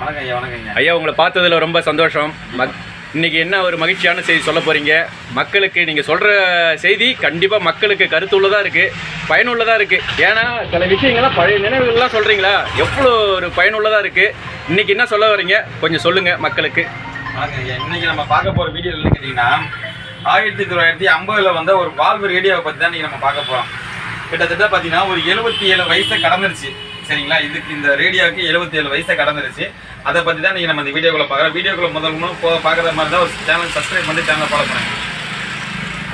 வணக்கம் ஐயா வணக்கம் ஐயா ஐயா உங்களை பார்த்ததுல ரொம்ப சந்தோஷம். மக் இன்னைக்கு என்ன ஒரு மகிழ்ச்சியான செய்தி சொல்ல போறீங்க? மக்களுக்கு நீங்கள் சொல்கிற செய்தி கண்டிப்பாக மக்களுக்கு கருத்துள்ளதாக இருக்குது பயனுள்ளதாக இருக்குது ஏன்னா சில விஷயங்கள்லாம் பழைய நினைவுகள்லாம் சொல்கிறீங்களா எவ்வளோ ஒரு பயனுள்ளதாக இருக்குது இன்னைக்கு என்ன சொல்ல வரீங்க? கொஞ்சம் சொல்லுங்கள் மக்களுக்கு. இன்னைக்கு நம்ம பார்க்க போற வீடியோ என்ன கேட்டீங்கன்னா ஆயிரத்தி தொள்ளாயிரத்தி ஐம்பதுல வந்த ஒரு வால்வு ரேடியோவை பத்தி தான் இன்னைக்கு நம்ம பார்க்க போறோம். கிட்டத்தட்ட பார்த்தீங்கன்னா ஒரு எழுபத்தி ஏழு வயசை கடந்துருச்சு. சரிங்களா? இதுக்கு இந்த ரேடியோவுக்கு எழுபத்தி ஏழு வயசை கடந்துருச்சு. அதை பற்றி தான் நீங்கள் நம்ம இந்த வீடியோக்குள்ள பார்க்குறோம். வீடியோக்குள்ள முதல் முதல் போ பார்க்குற மாதிரி தான் ஒரு சேனல் சப்ஸ்கிரைப் பண்ணி சேனலை ஃபாலோ பண்ணுங்க.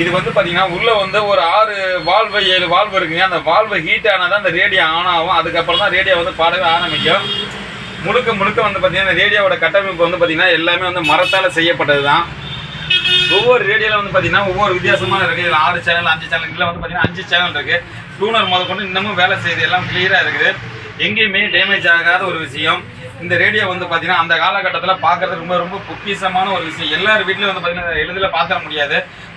இது வந்து பார்த்தீங்கன்னா உள்ளே வந்து ஒரு ஆறு வால்வு ஏழு வால்வு இருக்குங்க. அந்த வால்வு ஹீட் ஆனால் தான் அந்த ரேடியோ ஆன் ஆகும். அதுக்கப்புறம் தான் ரேடியோ வந்து பாடவே ஆரம்பிக்கும். முழுக்க முழுக்க வந்து பார்த்தீங்கன்னா இந்த ரேடியோவோட கட்டமைப்பு வந்து பார்த்தீங்கன்னா எல்லாமே வந்து மரத்தால் செய்யப்பட்டது தான். ஒவ்வொரு ரேடியோவில் வந்து பார்த்தீங்கன்னா ஒவ்வொரு வித்தியாசமான இருக்குது இதில் ஆறு சேனல் அஞ்சு சேனல் இதில் வந்து பார்த்தீங்கன்னா அஞ்சு சேனல் இருக்குது டூனர் முதல் கொண்டு இன்னமும் வேலை செய்யுது எல்லாம் கிளியராக இருக்குது. எங்கேயுமே டேமேஜ் ஆகாத ஒரு விஷயம். இந்த ரேடியோ வந்து பார்த்தீங்கன்னா அந்த காலகட்டத்தில் பார்க்கறது ரொம்ப ரொம்ப பொக்கிஷமான ஒரு விஷயம். எல்லார் வீட்லையும் வந்து பார்த்தீங்கன்னா எளிதில் பார்த்துட முடியாது.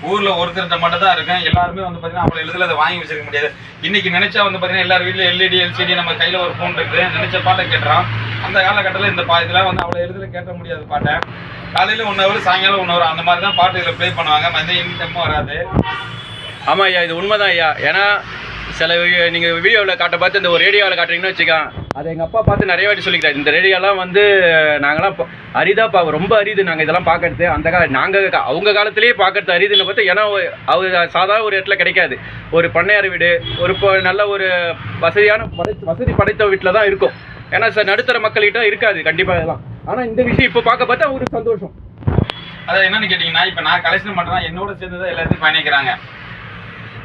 ஊரில் ஒருத்தர்கிட்ட மட்டும் தான் இருக்கும். எல்லாருமே வந்து பார்த்தீங்கன்னா அவ்வளோ எளிதில் அதை வாங்கி வச்சிருக்க முடியாது. இன்றைக்கி நினச்சா வந்து பார்த்தீங்கன்னா எல்லார் வீட்லையும் எல்இடி எல்சிடி நம்ம கையில் ஒரு ஃபோன் இருக்குது நினச்ச பாட்டை கேட்டுறோம். அந்த காலகட்டத்தில் இந்த பா இதெல்லாம் வந்து அவ்வளோ எளிதில் கேட்ட முடியாது பாட்டை. காலையில் ஒன் ஹவர் சாயங்காலம் ஒன் ஹவர் அந்த மாதிரி தான் பாட்டு இதில் ப்ளே பண்ணுவாங்க. மதியம் இன்டமும் வராது. ஆமாம் ஐயா இது உண்மைதான் ஐயா. ஏன்னா சில நீங்கள் வீடியோவில் காட்ட பார்த்து இந்த ஒரு ரேடியோவில் காட்டுறீங்கன்னு வச்சுக்கோங்க. அதை எங்கள் அப்பா பார்த்து நிறைய வாட்டி சொல்லிக்கிறார் இந்த ரேடியோலாம் வந்து நாங்களாம் பா- அரிதா பா ரொம்ப அரிது நாங்கள் இதெல்லாம் பார்க்கறது. அந்த கா நாங்கள் அவங்க காலத்துலேயே பார்க்கறது அரிதுன்னு பார்த்து ஏன்னா அவர் சாதாரண ஒரு இடத்துல கிடைக்காது. ஒரு பண்ணையார் வீடு ஒரு இப்போ நல்ல ஒரு வசதியான படை வசதி படைத்த வீட்டில் தான் இருக்கும். ஏன்னா சார் நடுத்தர மக்கள்கிட்ட இருக்காது கண்டிப்பாக இதெல்லாம். ஆனால் இந்த விஷயம் இப்போ பார்க்க பார்த்தா அவருக்கு சந்தோஷம். அதாவது என்னன்னு கேட்டிங்கன்னா இப்போ நான் கலெக்ஷன் பண்ணுறேன் என்னோட சேர்ந்து தான் எல்லாத்தையும் பயணிக்கிறாங்க.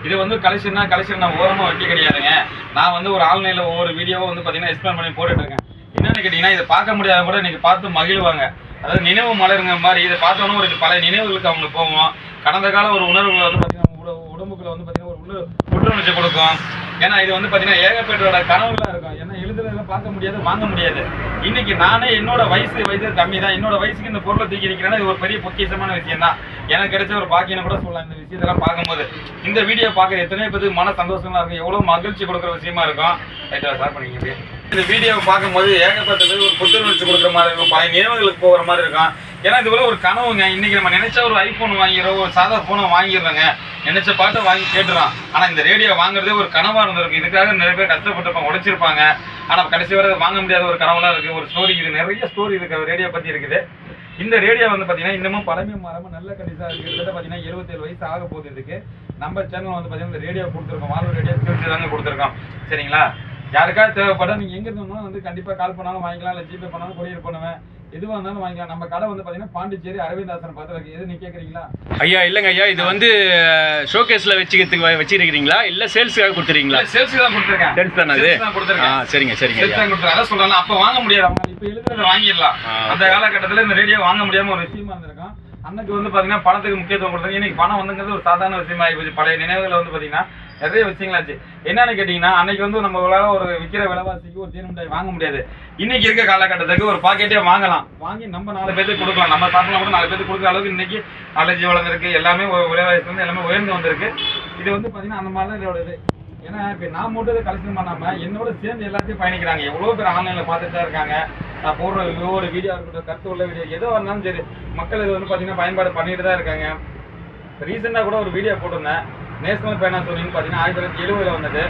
இது வந்து கலெக்ஷன்னா கலெக்ஷன் நான் ஓரமாக வைக்க கிடையாதுங்க. நான் வந்து ஒரு ஆன்லைனில் ஒவ்வொரு வீடியோவும் வந்து பார்த்தீங்கன்னா எக்ஸ்பிளைன் பண்ணி போட்டுட்டு இருக்கேன் என்னன்னு கேட்டிங்கன்னா இதை பார்க்க முடியாத கூட இன்றைக்கி பார்த்து மகிழ்வாங்க. அதாவது நினைவு மலருங்க மாதிரி இதை பார்த்தோன்னே ஒரு பழைய நினைவுகளுக்கு அவங்க போவோம். கடந்த கால ஒரு உணர்வுகளை வந்து உடம்புக்குள்ள வந்து பார்த்தீங்கன்னா ஒரு உள்ள புற்றுணர்ச்சி கொடுக்கும். ஏன்னா இது வந்து பார்த்தீங்கன்னா ஏகப்பேட்டோட கனவுலாம் இருக்கும். ஏன்னா எழுதுறதெல்லாம் பார்க்க முடியாது வாங்க முடியாது. இன்னைக்கு நானே என்னோட வயசு வயசு கம்மி தான். என்னோட வயசுக்கு இந்த பொருளை தூக்கி இருக்கிறேன்னா இது ஒரு பெரிய பொக்கிஷமான விஷயம் தான் எனக்கு கிடைச்ச ஒரு பாக்கியம் கூட சொல்லலாம். இந்த விஷயத்தெல்லாம் பார்க்கும்போது. இந்த வீடியோ பார்க்குற எத்தனை பேருக்கு மன சந்தோஷமா இருக்கும். எவ்வளோ மகிழ்ச்சி கொடுக்குற விஷயமா இருக்கும். சார் ஸ்டார்ட் இந்த வீடியோவை பார்க்கும்போது ஏகப்பட்ட ஒரு புத்துணர்ச்சி கொடுக்குற மாதிரி இருக்கும். பல நினைவுகளுக்கு போகிற மாதிரி இருக்கும். ஏன்னா இது போல ஒரு கனவுங்க. இன்னைக்கு நம்ம நினைச்ச ஒரு ஐபோன் வாங்கிடுறோம் ஒரு சாதா போனை வாங்கிடுறோங்க. நினைச்ச பாட்டை வாங்கி கேட்டுறோம் ஆனா இந்த ரேடியோ வாங்குறதே ஒரு கனவா இருந்திருக்கு. இதுக்காக நிறைய பேர் கஷ்டப்பட்டிருப்பாங்க உடைச்சிருப்பாங்க. ஆனா கடைசி வரை வாங்க முடியாத ஒரு கனவுலாம் இருக்கு. ஒரு ஸ்டோரி இது நிறைய ஸ்டோரி இருக்கு. ரேடியோ பத்தி இருக்குது. இந்த ரேடியோ வந்து பார்த்தீங்கன்னா இன்னமும் பழமை மரமா நல்ல கண்டிஷா இருக்கு. கிட்டத்தட்ட பார்த்தீங்கன்னா இருபத்தேழு வயசு ஆக போகுது இதுக்கு. நம்ம சேனல் வந்து பார்த்தீங்கன்னா இந்த ரேடியோ கொடுத்துருக்கோம். வாழ்வு ரேடியோ சேர்த்து தாங்க கொடுத்துருக்கோம். சரிங்களா? யாருக்காவது தேவைப்பட்டா நீங்கள் எங்கே இருந்தாலும் வந்து கண்டிப்பாக கால் பண்ணாலும் வாங்கிக்கலாம். இல்லை ஜிபே பண்ணாலும் கொரியர் பண்ணுவேன். எதுவாக இருந்தாலும் வாங்கிக்கலாம். நம்ம கடை வந்து பாத்தீங்கன்னா பாண்டிச்சேரி அரவிந்தாசன் பார்த்து இருக்கு. எது நீ கேக்குறீங்களா? ஐயா இல்லைங்க ஐயா இது வந்து ஷோகேஸில் வச்சுக்கிறதுக்கு வச்சிருக்கிறீங்களா? இல்லை சேல்ஸுக்காக கொடுத்துறீங்களா? சேல்ஸ் தான் கொடுத்துருக்கேன். சேல்ஸ் தானே அது தான் ஆ கொடுத்துருக்கேன் சரிங்க சரிங்க சேல்ஸ் தான் கொடுத்துருக்கேன். அதான் சொல்றேன் அப்ப வாங்க முடியாது. அவங்க இப்ப எழுதுறத வாங்கிடலாம். அந்த காலகட்டத்துல இந்த ரேடியோ வாங்க முடியாம ஒரு விஷயமா இருந்திருக்கும். அன்னைக்கு வந்து பாத்தீங்கன்னா பணத்துக்கு முக்கியத்துவம் கொடுத்தாங்க இன்னைக்கு பணம் வந்துங்கிறது ஒரு சாதாரண விஷயமா ஆயிப்போச்சு பழைய நினைவுகளை வந்து பாத்தீங்கன்னா நிறைய விஷயங்களாச்சு என்னன்னு கேட்டீங்கன்னா அன்னைக்கு வந்து நம்மளால ஒரு விற்கிற விலைவாசிக்கு ஒரு தீர்வு மிட்டாய் வாங்க முடியாது. இன்னைக்கு இருக்க காலகட்டத்துக்கு ஒரு பாக்கெட்டே வாங்கலாம். வாங்கி நம்ம நாலு பேருக்கு கொடுக்கலாம். நம்ம சாப்பிடலாம் கூட நாலு பேருக்கு கொடுக்குற அளவுக்கு இன்னைக்கு நாலேஜ் வளர்ந்துருக்கு எல்லாமே விலைவாசி வந்து எல்லாமே உயர்ந்து வந்திருக்கு. இது வந்து பார்த்தீங்கன்னா அந்த மாதிரி தான் இதோட இது. ஏன்னா இப்போ நான் மட்டும் இதை கலெக்ஷன் பண்ணாமல் என்னோட சேர்ந்து எல்லாத்தையும் பயணிக்கிறாங்க. எவ்வளோ பேர் ஆன்லைனில் பார்த்துட்டு தான் இருக்காங்க. நான் போடுற ஒவ்வொரு வீடியோ இருக்கட்டும் கருத்து உள்ள வீடியோ எதோ இருந்தாலும் சரி. மக்கள் இது வந்து பார்த்தீங்கன்னா பயன்பாடு பண்ணிட்டு தான் இருக்காங்க ரீசெண்டாக கூட ஒரு வீடியோ போட்டிருந்தேன். நேஷனல் பேனாசோனின்னு பார்த்தீங்கன்னா ஆயிரத்தி தொள்ளாயிரத்தி எழுபதில் வந்தது.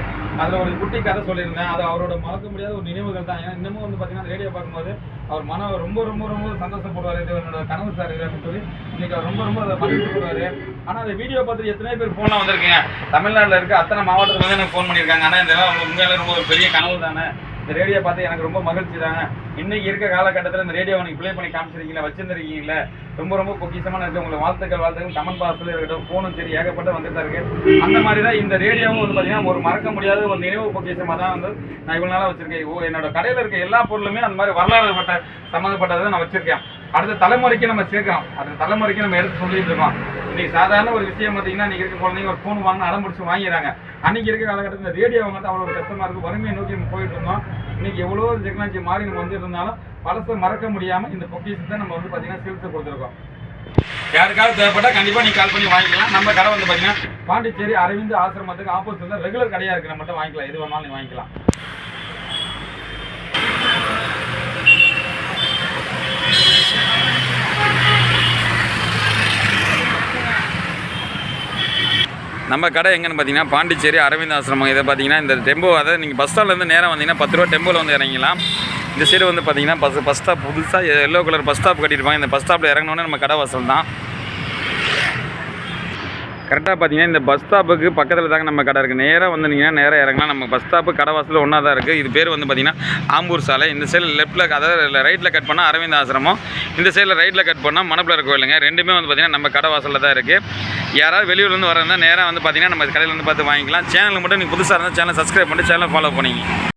அதில் ஒரு குட்டி கதை சொல்லியிருந்தேன். அது அவரோட மறக்க முடியாத ஒரு நினைவுகள் தான். ஏன்னா இன்னமும் வந்து பார்த்தீங்கன்னா ரேடியோ பார்க்கும்போது அவர் மனம் ரொம்ப ரொம்ப ரொம்ப சந்தோஷப்படுவார். இது என்னோட கனவு சார் இது அப்படின்னு சொல்லி இன்னைக்கு அவர் ரொம்ப ரொம்ப அதை மகிழ்ச்சிப்படுவார். ஆனால் அந்த வீடியோ பார்த்து எத்தனை பேர் ஃபோனில் வந்திருக்கீங்க? தமிழ்நாட்டில் இருக்க அத்தனை மாவட்டத்தில் எனக்கு ஃபோன் பண்ணியிருக்காங்க. ஆனால் இதெல்லாம் உண்மையில ரொம்ப ஒரு பெரிய கனவு தானே இந்த ரேடியோ பார்த்து எனக்கு ரொம்ப மகிழ்ச்சி தாங்க இன்னைக்கு இருக்க காலகட்டத்தில் இந்த ரேடியோ நீங்க ப்ளே பண்ணி காமிச்சிருக்கீங்களா வச்சிருந்துருக்கீங்களா? ரொம்ப ரொம்ப பொக்கிஷமான இருக்கு உங்களுக்கு வாழ்த்துக்கள் வாழ்த்துக்கள். கமெண்ட் பாக்ஸில் இருக்கட்டும் ஃபோனும் சரி ஏகப்பட்ட வந்துட்டு தான் இருக்கு. அந்த மாதிரி தான் இந்த ரேடியோவும் வந்து பார்த்தீங்கன்னா ஒரு மறக்க முடியாத ஒரு நினைவு பொக்கிஷமாக தான் வந்து நான் இவ்வளோ நாளாக வச்சிருக்கேன். ஓ என்னோட கடையில் இருக்க எல்லா பொருளுமே அந்த மாதிரி வரலாறு பட்ட சம்மந்தப்பட்டதை நான் வச்சிருக்கேன். அடுத்த தலைமுறைக்கு நம்ம சேர்க்கிறோம் அடுத்த தலைமுறைக்கு நம்ம எடுத்து சொல்லிட்டு இருக்கோம். இன்னைக்கு சாதாரண ஒரு விஷயம் பார்த்தீங்கன்னா இன்னைக்கு இருக்க குழந்தைங்க ஒரு ஃபோன் வாங்கினா அடம் பிடிச்சி வாங்கிடுறாங்க. அன்னைக்கு இருக்க காலகட்டத்தில் ரேடியோ வந்து அவ்வளோ ஒரு கஷ்டமா இருக்கு. வறுமையை நோக்கி நம்ம போயிட்டு இருந்தோம். இன்னைக்கு எவ்வளோ டெக்னாலஜி மாறி நம்ம வந்துட்டு இருந்தாலும் பழசை மறக்க முடியாமல் இந்த பொக்கிஷத்தை நம்ம வந்து பார்த்தீங்கன்னா சேர்த்து கொடுத்துருக்கோம். யாருக்காவது தேவைப்பட்டா கண்டிப்பாக நீங்கள் கால் பண்ணி வாங்கிக்கலாம். நம்ம கடை வந்து பார்த்தீங்கன்னா பாண்டிச்சேரி அரவிந்த் ஆசிரமத்துக்கு ஆப்போசிட்டில் ரெகுலர் கடையாக இருக்கு. மட்டும் வாங்கிக்கலாம். எது வேணாலும் நீ வாங்கிக்கலாம். நம்ம கடை எங்கன்னு பார்த்தீங்கன்னா பாண்டிச்சேரி அரவிந்த் ஆசிரமம். இதை பார்த்தீங்கன்னா இந்த டெம்போ அதாவது நீங்கள் பஸ் ஸ்டாண்ட்லேருந்து நேரம் வந்தீங்கன்னா பத்து ரூபா டெம்போவில் வந்து இறங்கிக்கலாம் இந்த சைடு வந்து பார்த்தீங்கன்னா பஸ் பஸ் ஸ்டாப் புதுசாக எல்லோ கலர் பஸ் ஸ்டாப் கட்டியிருப்பாங்க. இந்த பஸ் ஸ்டாப்பில் இறங்கினோன்னே நம்ம கடை வாசல் தான் கரெக்டாக பார்த்தீங்கன்னா இந்த பஸ் ஸ்டாப்புக்கு பக்கத்தில் தாங்க நம்ம கடை இருக்குது நேராக வந்துனீங்கன்னா நேராக இறங்கலாம் நம்ம பஸ் ஸ்டாப்பு கடை வாசல் ஒன்றா தான் இருக்குது இது பேர் வந்து பார்த்தீங்கன்னா ஆம்பூர் சாலை. இந்த சைடில் லெஃப்ட்டில் அதாவது ரைட்டில் கட் பண்ணால் அரவிந்த் ஆசிரமம். இந்த சைடில் ரைட்டில் கட் பண்ணால் மணப்பிள்ளர் கோயிலுங்க. ரெண்டுமே வந்து பார்த்தீங்கன்னா நம்ம கடை வாசலில் தான் இருக்குது யாராவது வெளியூர்லேருந்து வரதா நேராக வந்து பார்த்தீங்கன்னா நம்ம கடையில் வந்து பார்த்து வாங்கிக்கலாம். சேனலுக்கு மட்டும் நீங்கள் புதுசாக இருந்தால் சேனல் சப்ஸ்கிரைப் பண்ணி சேனலை ஃபாலோ பண்ணிங்க.